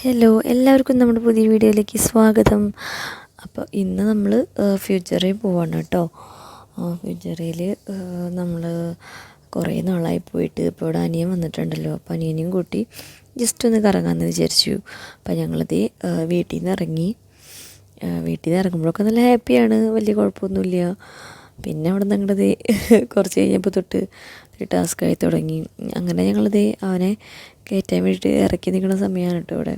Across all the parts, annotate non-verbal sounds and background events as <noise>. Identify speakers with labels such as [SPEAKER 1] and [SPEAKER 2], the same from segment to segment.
[SPEAKER 1] Hello എല്ലാവർക്കും നമ്മുടെ പുതിയ വീഡിയോയിലേക്ക് സ്വാഗതം. അപ്പോൾ ഇന്ന് നമ്മൾ ഫ്യൂച്ചറിൽ പോവാണ് കേട്ടോ. ഫ്യൂച്ചറിൽ നമ്മൾ കുറേ നാളായി പോയിട്ട് ഇപ്പോൾ ഇവിടെ അനിയൻ വന്നിട്ടുണ്ടല്ലോ. അപ്പോൾ അനിയനെയും കൂട്ടി ജസ്റ്റ് ഒന്ന് കറങ്ങാമെന്ന് വിചാരിച്ചു. അപ്പോൾ ഞങ്ങളത് വീട്ടിൽ നിന്ന് ഇറങ്ങി. വീട്ടിൽ നിന്ന് ഇറങ്ങുമ്പോഴൊക്കെ നല്ല ഹാപ്പിയാണ് വലിയ കുഴപ്പമൊന്നുമില്ല. പിന്നെ അവിടെ നിന്ന് കുറച്ച് കഴിഞ്ഞപ്പോൾ തൊട്ട് ടാസ്ക് ആയി തുടങ്ങി. അങ്ങനെ ഞങ്ങളത് അവനെ കയറ്റാൻ വേണ്ടിയിട്ട് ഇറക്കി നിൽക്കുന്ന സമയമാണ് കേട്ടോ ഇവിടെ.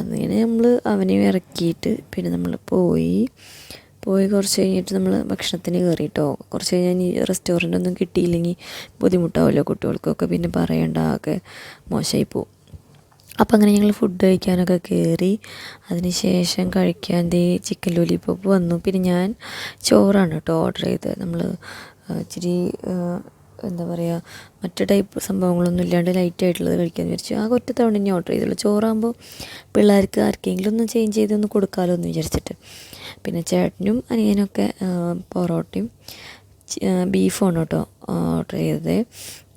[SPEAKER 1] അങ്ങനെ നമ്മൾ അവനെയും ഇറക്കിയിട്ട് പിന്നെ നമ്മൾ പോയി. പോയി കുറച്ച് കഴിഞ്ഞിട്ട് നമ്മൾ ഭക്ഷണത്തിന് കയറി കേട്ടോ. കുറച്ച് കഴിഞ്ഞാൽ ഈ റെസ്റ്റോറന്റ് ഒന്നും കിട്ടിയില്ലെങ്കിൽ ബുദ്ധിമുട്ടാവുമല്ലോ കുട്ടികൾക്കൊക്കെ പിന്നെ പറയണ്ട ഒക്കെ മോശമായി പോവും. അപ്പം അങ്ങനെ ഞങ്ങൾ ഫുഡ് കഴിക്കാനൊക്കെ കയറി. അതിന് ശേഷം കഴിക്കാൻ ദേ ചിക്കൻ ലോലിപ്പോപ്പ് വന്നു. പിന്നെ ഞാൻ ചോറാണ് കേട്ടോ ഓർഡർ ചെയ്തത്. നമ്മൾ ഇച്ചിരി എന്താ പറയുക മറ്റു ടൈപ്പ് സംഭവങ്ങളൊന്നും ഇല്ലാണ്ട് ലൈറ്റ് ആയിട്ടുള്ളത് കഴിക്കാമെന്ന് വിചാരിച്ചു. ആ ഒറ്റ തവണ ഇനി ഓർഡർ ചെയ്തുള്ളൂ. ചോറാകുമ്പോൾ പിള്ളേർക്ക് ആർക്കെങ്കിലും ഒന്ന് ചേഞ്ച് ചെയ്തൊന്ന് കൊടുക്കാമല്ലോ എന്ന് വിചാരിച്ചിട്ട്. പിന്നെ ചേട്ടനും അനിയനൊക്കെ പൊറോട്ടയും ബീഫാണ് കേട്ടോ ഓർഡർ ചെയ്തത്.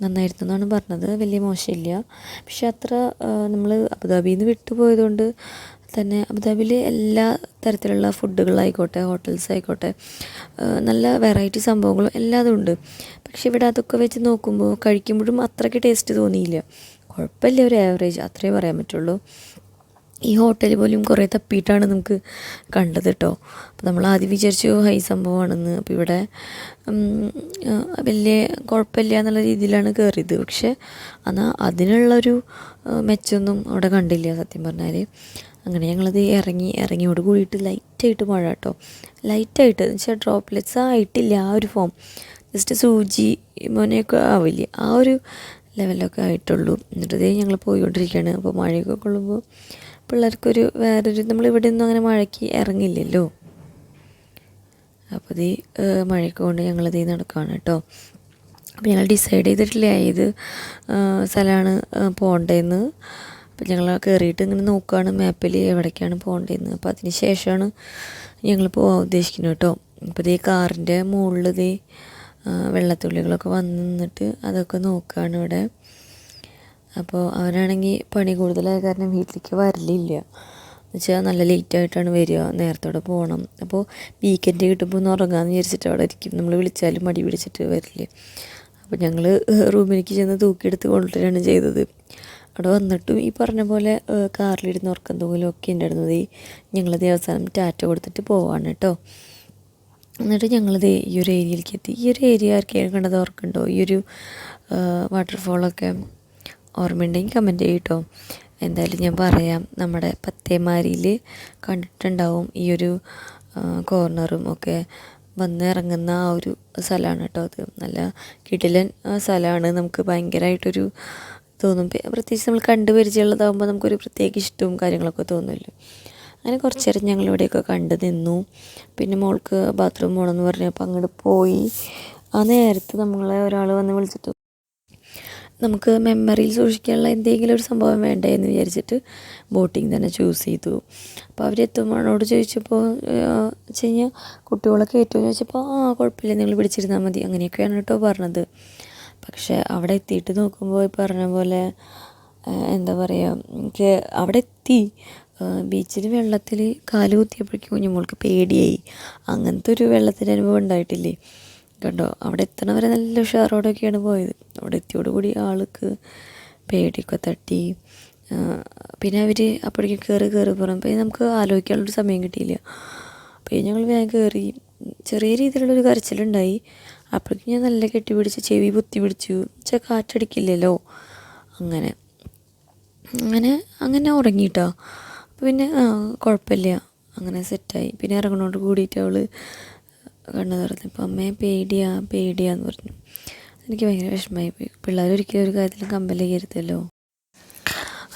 [SPEAKER 1] നന്നായിരുന്നു എന്നാണ് പറഞ്ഞത്. വലിയ മോശമില്ല. പക്ഷെ അത്ര നമ്മൾ അബുദാബിയിൽ നിന്ന് വിട്ടുപോയതുകൊണ്ട് തന്നെ അബുദാബിയിൽ എല്ലാ തരത്തിലുള്ള ഫുഡുകളായിക്കോട്ടെ ഹോട്ടൽസ് ആയിക്കോട്ടെ നല്ല വെറൈറ്റി സംഭവങ്ങളും എല്ലാതും ഉണ്ട്. പക്ഷേ ഇവിടെ അതൊക്കെ വെച്ച് നോക്കുമ്പോൾ കഴിക്കുമ്പോഴും അത്രയ്ക്ക് ടേസ്റ്റ് തോന്നിയില്ല. കുഴപ്പമില്ല ഒരു ആവറേജ് അത്രേ പറയാൻ പറ്റുള്ളൂ. ഈ ഹോട്ടൽ പോലും കുറേ തപ്പിയിട്ടാണ് നമുക്ക് കണ്ടത് കേട്ടോ അപ്പോൾ നമ്മൾ ആദ്യം വിചാരിച്ചു ഹൈ സംഭവമാണെന്ന്. അപ്പോൾ ഇവിടെ വലിയ കുഴപ്പമില്ല എന്നുള്ള രീതിയിലാണ് കയറിയത് പക്ഷെ എന്നാൽ അതിനുള്ളൊരു മെച്ചമൊന്നും അവിടെ കണ്ടില്ല സത്യം പറഞ്ഞാൽ അങ്ങനെ ഞങ്ങളത് ഇറങ്ങി ഇറങ്ങിയോട് കൂടിയിട്ട് ലൈറ്റായിട്ട് മഴ കേട്ടോ ലൈറ്റായിട്ട് എന്ന് വെച്ചാൽ ഡ്രോപ്ലെറ്റ്സ് ആയിട്ടില്ല ആ ഒരു ഫോം ജസ്റ്റ് സൂചി മോനെയൊക്കെ ആവില്ല ആ ഒരു ലെവലൊക്കെ ആയിട്ടുള്ളൂ. എന്നിട്ട് ഞങ്ങൾ പോയിക്കൊണ്ടിരിക്കുകയാണ് അപ്പോൾ മഴയൊക്കെ കൊള്ളുമ്പോൾ പിള്ളേർക്കൊരു വേറൊരു നമ്മളിവിടെ നിന്നും അങ്ങനെ മഴയ്ക്ക് ഇറങ്ങില്ലല്ലോ. അപ്പോൾ ഇത് മഴയൊക്കെ കൊണ്ട് ഞങ്ങളിത് നടക്കുകയാണ് കേട്ടോ. അപ്പോൾ ഞങ്ങൾ ഡിസൈഡ് ചെയ്തിട്ടില്ല ഏത് സ്ഥലമാണ് പോകേണ്ടതെന്ന് അപ്പോൾ ഞങ്ങൾ കയറിയിട്ട് ഇങ്ങനെ നോക്കുകയാണ് മാപ്പിൽ എവിടേക്കാണ് പോകേണ്ടതെന്ന് അപ്പോൾ അതിന് ശേഷമാണ് ഞങ്ങൾ പോകാൻ ഉദ്ദേശിക്കുന്നത് കേട്ടോ. അപ്പോൾ ഇതേ കാറിന്റെ മുകളിൽ ഇതേ വെള്ളത്തുള്ളികളൊക്കെ വന്ന് നിന്നിട്ട് അതൊക്കെ നോക്കുകയാണ് ഇവിടെ. അപ്പോൾ അവനാണെങ്കിൽ പണി കൂടുതലായ കാരണം വീട്ടിലേക്ക് വരലില്ല. എന്നുവെച്ചാൽ നല്ല ലേറ്റ് ആയിട്ടാണ് വരിക. നേരത്തോടെ പോകണം അപ്പോൾ വീക്കെൻഡ് കിട്ടുമ്പോൾ ഒന്ന് ഉറങ്ങാമെന്ന് വിചാരിച്ചിട്ട് അവിടെ ഇരിക്കും. നമ്മൾ വിളിച്ചാലും മടി പിടിച്ചിട്ട് വരില്ല. അപ്പോൾ ഞങ്ങൾ റൂമിലേക്ക് ചെന്ന് തൂക്കിയെടുത്ത് കൊണ്ടുവരികയാണ് ചെയ്തത്. അവിടെ വന്നിട്ടും ഈ പറഞ്ഞ പോലെ കാറിലിരുന്ന് ഉറക്കം തൂങ്ങലും ഒക്കെ ഉണ്ടായിരുന്നത് ഈ ഞങ്ങളത് അവസാനം ടാറ്റ കൊടുത്തിട്ട് പോവാണ് കേട്ടോ. എന്നിട്ട് ഞങ്ങളത് ഈ ഒരു ഏരിയയിലേക്ക് എത്തി. ഈ ഒരു ഏരിയ ആർക്കെങ്കിലും കണ്ടത് ഓർക്കുന്നുണ്ടോ ഈ ഒരു വാട്ടർഫോളൊക്കെ ഓർമ്മയുണ്ടെങ്കിൽ കമന്റ് ചെയ്യട്ടോ. എന്തായാലും ഞാൻ പറയാം. നമ്മുടെ പത്തേമാരിയിൽ കണ്ടിട്ടുണ്ടാവും ഈ ഒരു കോർണറും ഒക്കെ വന്ന് ഇറങ്ങുന്ന ആ ഒരു സ്ഥലമാണ് കേട്ടോ അത്. നല്ല കിടിലൻ സ്ഥലമാണ്. നമുക്ക് ഭയങ്കരമായിട്ടൊരു തോന്നും. പ്രത്യേകിച്ച് നമ്മൾ കണ്ടു പരിചയമുള്ളതാകുമ്പോൾ നമുക്കൊരു പ്രത്യേക ഇഷ്ടവും കാര്യങ്ങളൊക്കെ തോന്നുമല്ലോ. അങ്ങനെ കുറച്ച് നേരം ഞങ്ങൾ ഇവിടെയൊക്കെ കണ്ടു നിന്നു. പിന്നെ മോൾക്ക് ബാത്റൂം പോകണമെന്ന് പറഞ്ഞപ്പോൾ അങ്ങോട്ട് പോയി. ആ നേരത്ത് നമ്മളെ ഒരാൾ വന്ന് വിളിച്ചിട്ട്. നമുക്ക് മെമ്മറിയിൽ സൂക്ഷിക്കാനുള്ള എന്തെങ്കിലും ഒരു സംഭവം വേണ്ടേ എന്ന് വിചാരിച്ചിട്ട് ബോട്ടിങ് തന്നെ ചൂസ് ചെയ്തു. അപ്പോൾ അവരെത്തുമ്പോഴോട് ചോദിച്ചപ്പോൾ വെച്ച് കഴിഞ്ഞാൽ കുട്ടികളൊക്കെ ഏറ്റവും ചോദിച്ചപ്പോൾ ആ കുഴപ്പമില്ല നിങ്ങൾ പിടിച്ചിരുന്നാൽ മതി. അങ്ങനെയൊക്കെയാണ് കേട്ടോ പറഞ്ഞത്. പക്ഷേ അവിടെ എത്തിയിട്ട് നോക്കുമ്പോൾ പറഞ്ഞ പോലെ എന്താ പറയുക അവിടെ എത്തി ബീച്ചിൽ വെള്ളത്തിൽ കാൽ കുത്തിയപ്പോഴേക്കും കുഞ്ഞുമോൾക്ക് പേടിയായി. അങ്ങനത്തെ ഒരു വെള്ളത്തിന്റെ അനുഭവം ഉണ്ടായിട്ടില്ലേ? കണ്ടോ? അവിടെ എത്തണവരെ നല്ല ഉഷാറോടൊക്കെയാണ് പോയത്. അവിടെ എത്തിയോടുകൂടി ആൾക്ക് പേടിയൊക്കെ തട്ടി. പിന്നെ അവർ അപ്പോഴേക്കും കയറി കയറി പിന്നെ. നമുക്ക് ആലോചിക്കാനുള്ളൊരു സമയം കിട്ടിയില്ല. അപ്പോൾ ഞങ്ങൾ വേഗം കയറി ചെറിയ രീതിയിലുള്ളൊരു കരച്ചിലുണ്ടായി. അപ്പോഴേക്കും ഞാൻ നല്ല കെട്ടി പിടിച്ച് ചെവി പൊത്തി പിടിച്ചു. വെച്ചാൽ കാറ്റടിക്കില്ലല്ലോ. അങ്ങനെ. അങ്ങനെ അങ്ങനെ ഉറങ്ങിയിട്ടോ അപ്പോൾ പിന്നെ കുഴപ്പമില്ല. അങ്ങനെ സെറ്റായി പിന്നെ ഇറങ്ങണോട് കൂടിയിട്ട് അവൾ കണ്ണു തുറന്നു. ഇപ്പോൾ അമ്മയെ പേടിയാ പേടിയാന്ന് പറഞ്ഞു. എനിക്ക് ഭയങ്കര വിഷമമായി പോയി. പിള്ളേർ ഒരിക്കലും ഒരു കാര്യത്തിലും കമ്പൽ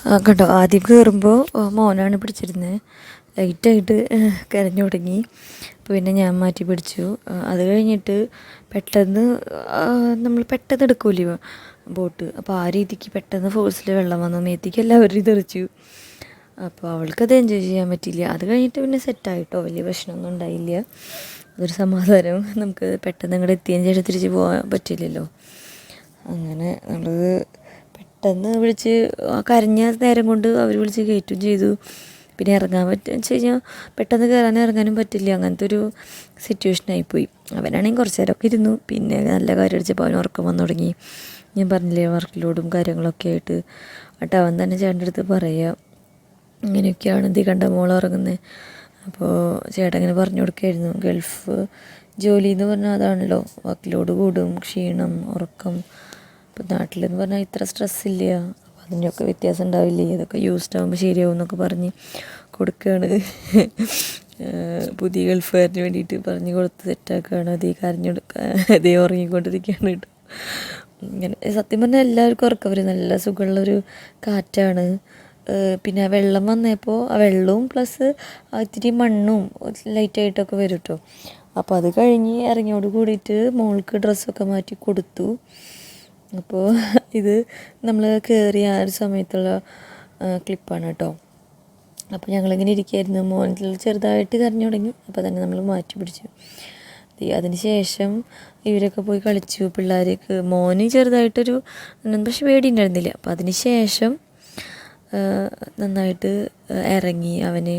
[SPEAKER 1] ആ കണ്ടോ ആദ്യം കയറുമ്പോൾ മോനാണ് പിടിച്ചിരുന്നത് ലൈറ്റായിട്ട് കരഞ്ഞു തുടങ്ങി. അപ്പോൾ പിന്നെ ഞാൻ മാറ്റി പിടിച്ചു. അത് കഴിഞ്ഞിട്ട് പെട്ടെന്ന് നമ്മൾ പെട്ടെന്ന് എടുക്കൂലേ ബോട്ട്. അപ്പോൾ ആ രീതിക്ക് പെട്ടെന്ന് ഫോഴ്സിൽ വെള്ളം വന്നു. മേത്തേക്ക് എല്ലാവരും തെറിച്ചു അപ്പോൾ അവൾക്കത് എൻജോയ് ചെയ്യാൻ പറ്റിയില്ല. അത് കഴിഞ്ഞിട്ട് പിന്നെ സെറ്റായിട്ടോ വലിയ പ്രശ്നമൊന്നും ഉണ്ടായില്ല. അതൊരു സമാധാനം നമുക്ക് പെട്ടെന്ന് അങ്ങോട്ട് എത്തിയതിന് ശേഷം തിരിച്ച് പോകാൻ പറ്റില്ലല്ലോ. അങ്ങനെ നമ്മളത് പെട്ടെന്ന് വിളിച്ച് കരഞ്ഞ നേരം കൊണ്ട് അവർ വിളിച്ച് കയറ്റും ചെയ്തു. പിന്നെ ഇറങ്ങാൻ പറ്റുക വെച്ച് കഴിഞ്ഞാൽ പെട്ടെന്ന് കയറാനും ഇറങ്ങാനും പറ്റില്ല. അങ്ങനത്തെ ഒരു സിറ്റുവേഷൻ ആയിപ്പോയി. അവനാണെങ്കിൽ കുറച്ച് നേരമൊക്കെ ഇരുന്നു. പിന്നെ നല്ല കാര്യം അടിച്ചപ്പോൾ അവൻ ഉറക്കം വന്നു തുടങ്ങി. ഞാൻ പറഞ്ഞില്ലേ വർക്ക് ലോഡും കാര്യങ്ങളൊക്കെ ആയിട്ട്. എന്നിട്ട് അവൻ തന്നെ ചേട്ടന്റെ അടുത്ത് പറയുക ഇങ്ങനെയൊക്കെയാണ്. എന്തി കണ്ട മോൾ ഉറങ്ങുന്നത് അപ്പോൾ ചേട്ടങ്ങനെ പറഞ്ഞു കൊടുക്കായിരുന്നു ഗൾഫ് ജോലി എന്ന് പറഞ്ഞാൽ അതാണല്ലോ വർക്ക് ലോഡ് കൂടും ക്ഷീണം ഉറക്കം. അപ്പോൾ നാട്ടിലെന്ന് പറഞ്ഞാൽ ഇത്ര സ്ട്രെസ് ഇല്ല അപ്പം അതിന്റെയൊക്കെ വ്യത്യാസം ഉണ്ടാവില്ലേ അതൊക്കെ യൂസ്ഡ് ആകുമ്പോൾ ശരിയാവും എന്നൊക്കെ പറഞ്ഞ് കൊടുക്കുകയാണ് പുതിയ ഗൾഫുകാരന് വേണ്ടിയിട്ട് പറഞ്ഞു കൊടുത്ത് സെറ്റാക്കുകയാണ് അതേ കരഞ്ഞു കൊടുക്കുക അതേ ഉറങ്ങിക്കൊണ്ടിരിക്കുകയാണ് കേട്ടോ. ഇങ്ങനെ സത്യം പറഞ്ഞാൽ എല്ലാവർക്കും ഉറക്കം വരും. നല്ല സുഖമുള്ളൊരു കാറ്റാണ്. പിന്നെ വെള്ളം വന്നപ്പോൾ ആ വെള്ളവും പ്ലസ് ഇത്തിരി മണ്ണും ലൈറ്റായിട്ടൊക്കെ വരും കേട്ടോ അപ്പോൾ അത് കഴിഞ്ഞ് ഇറങ്ങിയോട് കൂടിയിട്ട് മോൾക്ക് ഡ്രസ്സൊക്കെ മാറ്റി കൊടുത്തു. അപ്പോൾ ഇത് നമ്മൾ കയറിയ ആ ഒരു സമയത്തുള്ള ക്ലിപ്പാണ് കേട്ടോ അപ്പോൾ ഞങ്ങളിങ്ങനെ ഇരിക്കുകയായിരുന്നു മോനിൽ ചെറുതായിട്ട് കരഞ്ഞു തുടങ്ങി. അപ്പോൾ തന്നെ നമ്മൾ മാറ്റി പിടിച്ചു. അതിന് ശേഷം ഇവരൊക്കെ പോയി കളിച്ചു. പിള്ളേർക്ക് മോന് ചെറുതായിട്ടൊരു പക്ഷെ പേടി ഉണ്ടായിരുന്നില്ല അപ്പോൾ അതിന് ശേഷം നന്നായിട്ട് ഇറങ്ങി അവന്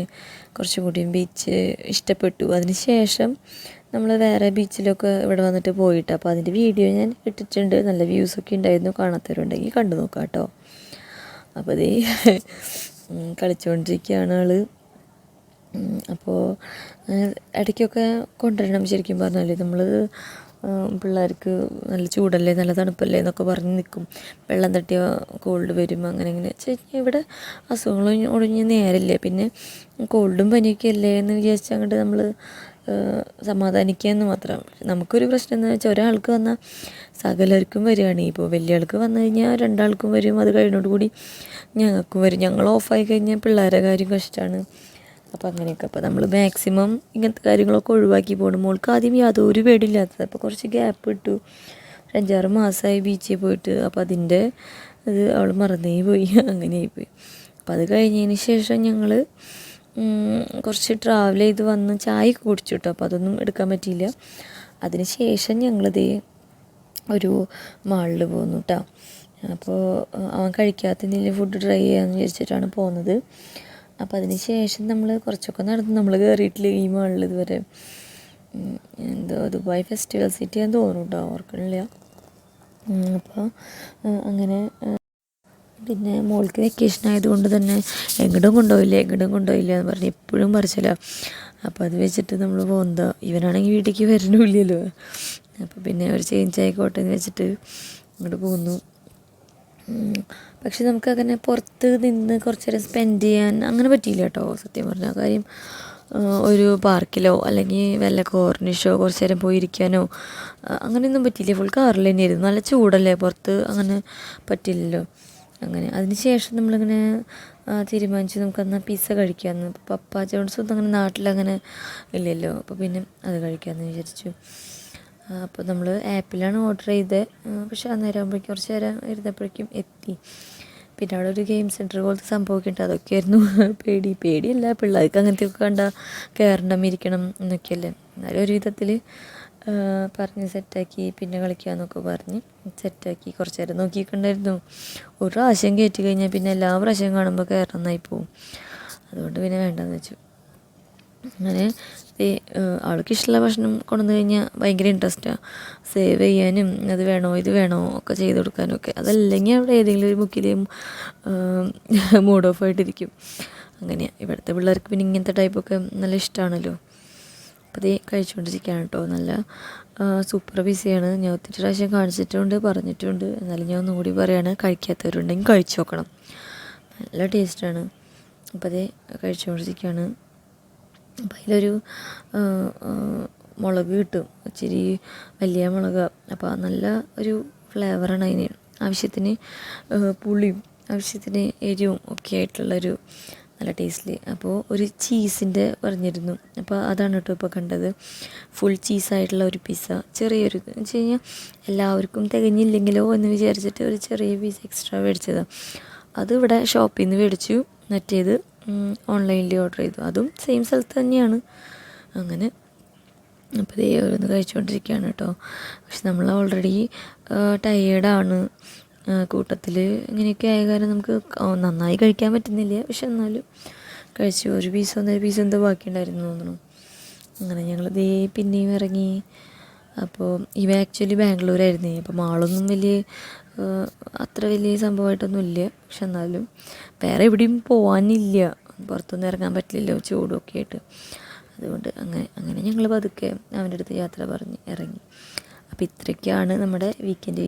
[SPEAKER 1] കുറച്ചും കൂടിയും ബീച്ച് ഇഷ്ടപ്പെട്ടു. അതിന് ശേഷം നമ്മൾ വേറെ ബീച്ചിലൊക്കെ ഇവിടെ വന്നിട്ട് പോയിട്ട് അപ്പോൾ അതിന്റെ വീഡിയോ ഞാൻ ഇട്ടിട്ടുണ്ട്. നല്ല വ്യൂസൊക്കെ ഉണ്ടായിരുന്നു. കാണാത്തവരുണ്ടെങ്കിൽ കണ്ടു നോക്കാം കേട്ടോ അപ്പോൾ അതേ കളിച്ചുകൊണ്ടിരിക്കുകയാണ് ആൾ അപ്പോൾ ഇടയ്ക്കൊക്കെ കൊണ്ടുവരണം ശരിക്കും പറഞ്ഞാൽ നമ്മൾ പിള്ളേർക്ക് നല്ല ചൂടല്ലേ നല്ല തണുപ്പല്ലേ എന്നൊക്കെ പറഞ്ഞ് നിൽക്കും വെള്ളം തട്ടിയ കോൾഡ് വരും അങ്ങനെ ഇങ്ങനെ. വെച്ച് കഴിഞ്ഞാൽ ഇവിടെ അസുഖങ്ങൾ ഒഴിഞ്ഞ് നേരല്ലേ? പിന്നെ കോൾഡും പനിയൊക്കെ അല്ലേ എന്ന് വിചാരിച്ച് അങ്ങോട്ട് നമ്മൾ സമാധാനിക്കുക എന്ന് മാത്രം. നമുക്കൊരു പ്രശ്നം എന്ന് വെച്ചാൽ ഒരാൾക്ക് വന്നാൽ സകലർക്കും വരികയാണ്. ഇപ്പോൾ വലിയ ആൾക്ക് വന്നു കഴിഞ്ഞാൽ രണ്ടാൾക്കും വരും. അത് കഴിഞ്ഞോട് കൂടി ഞങ്ങൾക്കും വരും. ഞങ്ങൾ ഓഫായി കഴിഞ്ഞാൽ പിള്ളേരെ കാര്യം കഷ്ടമാണ് അപ്പോൾ അങ്ങനെയൊക്കെ. അപ്പോൾ നമ്മൾ മാക്സിമം ഇങ്ങനത്തെ കാര്യങ്ങളൊക്കെ ഒഴിവാക്കി പോകണം മോൾക്ക് ആദ്യം യാതൊരു പേടിയില്ലാത്തത്. അപ്പോൾ കുറച്ച് ഗ്യാപ്പ് ഇട്ടു. ഒരു അഞ്ചാറ് മാസമായി ബീച്ചിൽ പോയിട്ട്. അപ്പോൾ അതിന്റെ അത് അവൾ മറന്നേ പോയി. <laughs> അങ്ങനെയായിപ്പോയി അപ്പോൾ അത് കഴിഞ്ഞതിന് ശേഷം ഞങ്ങൾ കുറച്ച് ട്രാവൽ ചെയ്ത് വന്ന് ചായ കുടിച്ചു കേട്ടോ അപ്പോൾ അതൊന്നും എടുക്കാൻ പറ്റിയില്ല. അതിന് ശേഷം ഞങ്ങളിതേ ഒരു മാളിൽ പോന്നു കേട്ടോ അപ്പോൾ അവൻ കഴിക്കാത്തതിൽ ഫുഡ് ട്രൈ ചെയ്യാമെന്ന് വിചാരിച്ചിട്ടാണ് പോകുന്നത് അപ്പോൾ അതിന് ശേഷം നമ്മൾ കുറച്ചൊക്കെ നടന്ന്. നമ്മൾ കയറിയിട്ടില്ല ഈ മാളിൽ ഇതുവരെ. എന്തോ ദുബായ് ഫെസ്റ്റിവൽ സിറ്റി എന്ന് തോന്നുന്നു കേട്ടോ ഓർക്കണില്ല. അപ്പോൾ അങ്ങനെ പിന്നെ മോൾക്ക് വെക്കേഷൻ ആയതുകൊണ്ട് തന്നെ എങ്ങോട്ടും കൊണ്ടുപോയില്ല എങ്ങോട്ടും കൊണ്ടുപോയില്ല എന്ന് പറഞ്ഞ് എപ്പോഴും പറിച്ചില്ല അപ്പോൾ അത് വെച്ചിട്ട് നമ്മൾ പോകുന്നതോ ഇവനാണെങ്കിൽ വീട്ടിലേക്ക് വരണില്ലല്ലോ. അപ്പോൾ പിന്നെ ഒരു ചേഞ്ച് ആയിക്കോട്ടെ എന്ന് വെച്ചിട്ട് ഇങ്ങോട്ട് പോകുന്നു. പക്ഷെ നമുക്ക് അങ്ങനെ പുറത്ത് നിന്ന് കുറച്ച് നേരം സ്പെൻഡ് ചെയ്യാൻ അങ്ങനെ പറ്റിയില്ല കേട്ടോ. സത്യം പറഞ്ഞാൽ കാര്യം ഒരു പാർക്കിലോ അല്ലെങ്കിൽ വല്ല കോർണിഷോ കുറച്ച് നേരം പോയി ഇരിക്കാനോ അങ്ങനെയൊന്നും പറ്റിയില്ല. ഫുൾ കാറിൽ തന്നെയായിരുന്നു. നല്ല ചൂടല്ലേ പുറത്ത്? അങ്ങനെ പറ്റില്ലല്ലോ. അങ്ങനെ അതിന് ശേഷം നമ്മളിങ്ങനെ തീരുമാനിച്ച് നമുക്കെന്നാൽ പിസ്സ കഴിക്കാമെന്ന് പപ്പ ജോൺസ് ഒന്നും അങ്ങനെ നാട്ടിലങ്ങനെ ഇല്ലല്ലോ. അപ്പോൾ പിന്നെ അത് കഴിക്കാമെന്ന് വിചാരിച്ചു. അപ്പോൾ നമ്മൾ ആപ്പിലാണ് ഓർഡർ ചെയ്തത് പക്ഷേ അന്നേരം ആകുമ്പോഴേക്കും കുറച്ച് നേരം ഇരുന്നപ്പോഴേക്കും എത്തി. പിന്നെ അവിടെ ഒരു ഗെയിം സെന്റർ പോലത്തെ സംഭവമൊക്കെ ഉണ്ട് അതൊക്കെയായിരുന്നു. <laughs> പേടി. പേടിയല്ല. പിള്ളേർക്ക് അങ്ങനത്തെയൊക്കെ കണ്ട കയറണം ഇരിക്കണം എന്നൊക്കെയല്ലേ. എന്നാലും ഒരു വിധത്തിൽ പറഞ്ഞ് സെറ്റാക്കി പിന്നെ കളിക്കാമെന്നൊക്കെ പറഞ്ഞ് സെറ്റാക്കി കുറച്ച് നേരം നോക്കിയിട്ടുണ്ടായിരുന്നു. ഒരു പ്രാവശ്യം കയറ്റി കഴിഞ്ഞാൽ പിന്നെ എല്ലാ പ്രാവശ്യം കാണുമ്പോൾ കയറണമെന്നായി പോവും. അതുകൊണ്ട് പിന്നെ വേണ്ടെന്ന് വെച്ചു. അങ്ങനെ അവൾക്ക് ഇഷ്ടമുള്ള ഭക്ഷണം കൊണ്ടുവന്ന് കഴിഞ്ഞാൽ ഭയങ്കര ഇൻട്രസ്റ്റാണ് സേവ് ചെയ്യാനും അത് വേണോ ഇത് വേണോ ഒക്കെ ചെയ്ത് കൊടുക്കാനും ഒക്കെ. അതല്ലെങ്കിൽ അവിടെ ഏതെങ്കിലും ഒരു മുക്കിലെയും മൂഡ് ഓഫ് ആയിട്ടിരിക്കും. അങ്ങനെയാണ് ഇവിടുത്തെ പിള്ളേർക്ക് പിന്നെ ഇങ്ങനത്തെ ടൈപ്പൊക്കെ നല്ല ഇഷ്ടമാണല്ലോ അപ്പോൾ ഇത് കഴിച്ചുകൊണ്ടിരിക്കുകയാണ് കേട്ടോ നല്ല സൂപ്പർ ബിസിയാണ് ഞാൻ ഒത്തിരി പ്രാവശ്യം കാണിച്ചിട്ടുണ്ട് പറഞ്ഞിട്ടുണ്ട്. എന്നാലും ഞാൻ ഒന്നുകൂടി പറയാണ് കഴിക്കാത്തവരുണ്ടെങ്കിൽ കഴിച്ചു നോക്കണം. നല്ല ടേസ്റ്റാണ് അപ്പോൾ അതേ കഴിച്ചുകൊണ്ടിരിക്കുകയാണ് അപ്പം അതിലൊരു മുളക് കിട്ടും. ഇച്ചിരി വലിയ മുളക്. അപ്പോൾ നല്ല ഒരു ഫ്ലേവറാണ് അതിന്. ആവശ്യത്തിന് പുളിയും ആവശ്യത്തിന് എരിവും ഒക്കെ ആയിട്ടുള്ളൊരു നല്ല ടേസ്റ്റിൽ അപ്പോൾ ഒരു ചീസിന്റെ പറഞ്ഞിരുന്നു. അപ്പോൾ അതാണ് കേട്ടോ ഇപ്പോൾ കണ്ടത്. ഫുൾ ചീസായിട്ടുള്ള ഒരു പിസ്സ ചെറിയൊരു എന്ന് വെച്ച് കഴിഞ്ഞാൽ എല്ലാവർക്കും തികഞ്ഞില്ലെങ്കിലോ എന്ന് വിചാരിച്ചിട്ട് ഒരു ചെറിയ പീസ് എക്സ്ട്രാ മേടിച്ചതാണ് അത് ഇവിടെ ഷോപ്പിൽ നിന്ന് മേടിച്ചു. മറ്റേത് ഓൺലൈനിൽ ഓർഡർ ചെയ്തു. അതും സെയിം സ്ഥലത്ത് തന്നെയാണ്. അങ്ങനെ അപ്പോൾ ഇതേ ഓരോന്ന് കഴിച്ചുകൊണ്ടിരിക്കുകയാണ് കേട്ടോ. പക്ഷെ നമ്മൾ ഓൾറെഡി ടയേർഡാണ് കൂട്ടത്തിൽ ഇങ്ങനെയൊക്കെ ആയ കാരണം നമുക്ക് നന്നായി കഴിക്കാൻ പറ്റുന്നില്ല. പക്ഷെ എന്നാലും കഴിച്ചു. ഒരു പീസ് ഒന്നര പീസ് എന്തോ ബാക്കിയുണ്ടായിരുന്നു തോന്നുന്നു. അങ്ങനെ ഞങ്ങൾ ദേ പിന്നെയും ഇറങ്ങി. അപ്പോൾ ഇവ ആക്ച്വലി ബാംഗ്ലൂരായിരുന്നേ. അപ്പോൾ മാളൊന്നും വലിയ അത്ര വലിയ സംഭവമായിട്ടൊന്നും ഇല്ല. പക്ഷെ എന്നാലും വേറെ എവിടെയും പോകാനില്ല പുറത്തൊന്നും ഇറങ്ങാൻ പറ്റില്ലല്ലോ ചൂടൊക്കെ ആയിട്ട്. അതുകൊണ്ട് അങ്ങനെ അങ്ങനെ ഞങ്ങൾ പതുക്കെ അവന്റെ അടുത്ത് യാത്ര പറഞ്ഞ് ഇറങ്ങി. അപ്പോൾ ഇത്രയൊക്കെയാണ് നമ്മുടെ വീക്കെൻഡ്